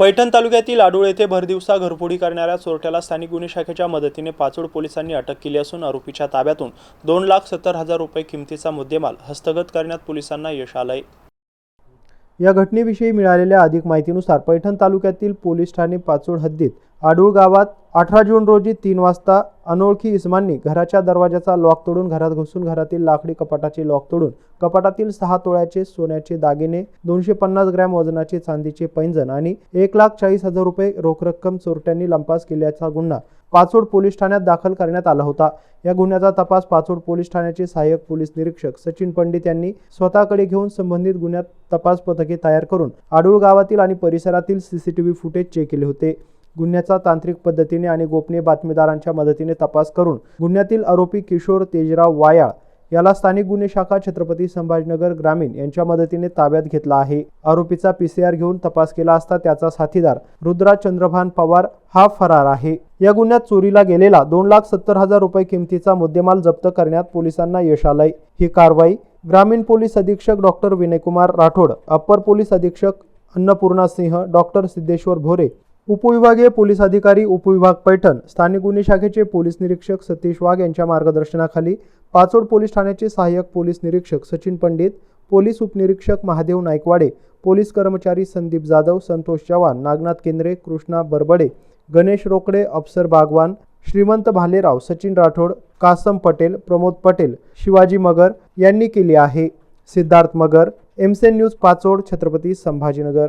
पैठण तालुक्यातील आडूळ येथे भरदिवसा घरफोडी करणाऱ्या चोरट्याला स्थानिक गुन्हे शाखेच्या मदतीने पाचोड पोलिसांनी अटक केली असून आरोपीच्या ताब्यातून दोन लाख सत्तर हजार रुपये किमतीचा मुद्देमाल हस्तगत करण्यात पोलिसांना यश आलंय. या घटनेविषयी मिळालेल्या अधिक माहितीनुसार पैठण तालुक्यातील पोलीस ठाणे पाचोड हद्दीत आडूळ गावात अठरा जून रोजी तीन वाजता अनोळखी इस्मांनी घराच्या दरवाजाचा लॉक तोडून घरात घुसून घरातील लाकडी कपाटाचे लॉक तोडून कपाटातील सहा तोळ्याचे सोन्याचे दागिने दोनशे पन्नास ग्रॅम वजनाचे चांदीचे पैंजण आणि एक लाख चाळीस हजार रुपये रोख रक्कम चोरट्यांनी लंपास केल्याचा गुन्हा पाचोड पोलीस ठाण्यात दाखल करण्यात आला होता. या गुन्ह्याचा तपास पाचोड पोलीस ठाण्याचे सहाय्यक पोलीस निरीक्षक सचिन पंडित यांनी स्वतःकडे घेऊन संबंधित गुन्ह्यात तपास पथके तयार करून आडूळ गावातील आणि परिसरातील सीसीटीव्ही फुटेज चेक केले होते. गुन्ह्याचा तांत्रिक पद्धतीने आणि गोपनीय बातमीदारांच्या मदतीने तपास करून गुन्ह्यातील आरोपी किशोर तेजराव वायाळ याला स्थानिक गुन्हे शाखा छत्रपती संभाजीनगर ग्रामीण यांच्या मदतीने ताब्यात घेतला आहे. आरोपीचा पीसीआर घेऊन तपास केला असता त्याचा साथीदार रुद्रा चंद्रभान पवार हा फरार आहे. या गुन्ह्यात चोरीला गेलेला दोन लाख सत्तर हजार रुपये किमतीचा मुद्देमाल जप्त करण्यात पोलिसांना यश आलंय. ही कारवाई ग्रामीण पोलीस अधीक्षक doctor Vinaykumar Rathod upper police अधीक्षक अन्नपूर्णा सिंह डॉक्टर सिद्धेश्वर भोरे उपविभागीय पोलीस अधिकारी उपविभाग पैठण स्थानिक गुन्हे शाखेचे पोलीस निरीक्षक सतीश वाघ यांच्या मार्गदर्शनाखाली पाचोड पोलीस ठाण्याचे सहाय्यक पोलीस निरीक्षक सचिन पंडित पोलीस उपनिरीक्षक महादेव नायकवाडे पोलीस कर्मचारी संदीप जाधव संतोष चव्हाण नागनाथ केंद्रे कृष्णा बरबडे गणेश रोकडे अफसर बागवान श्रीमंत भालेराव सचिन राठोड कासम पटेल प्रमोद पटेल शिवाजी मगर यांनी केली आहे. सिद्धार्थ मगर एमसेन न्यूज पाचोड छत्रपती संभाजीनगर.